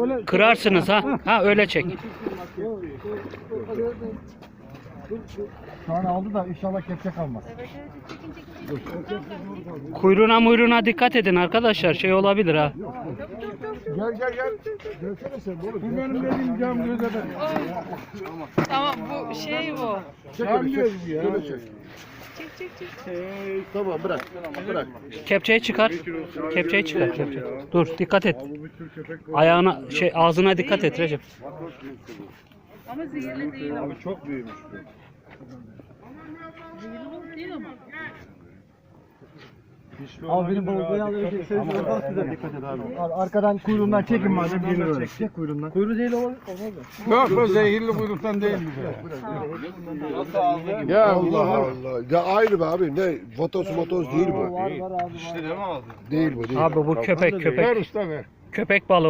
Öyle Kırarsınız ha. Ha öyle çek. şu an aldı da inşallah kepçe kalmaz. Kuyruğuna muyruğuna dikkat edin arkadaşlar. Şey olabilir ha. Gel gel gel. Gelsene sen oğlum. Bu benim dediğim cam göze ben. Tamam bu şey bu. Cam göz bu ya. Şöyle çek. Çek çek çek. Tamam bırak. Bırak. Kepçeyi çıkar. Kepçeyi çıkar. Kepçe. Dur dikkat et. Ayağına şey ağzına dikkat et Recep. Ama zehirli değil ama. Çok büyümüş. Zehirli değil ama. Abi benim balık bayağı şey söylüyor. Bak güzel dikkat et abi. Arkadan kuyruğundan çekin madem birini öyle. Çek kuyruğundan. Kuyruğu değil olmaz mı? Yok o zehirli kuyruktan değil mi? Ya Allah Allah. Ya aynı be abi. Ne? Votos motos değil bu. Var var abi. var. Değil bu değil. Abi bu köpek Ver köpek. usta ver. Köpek balığı.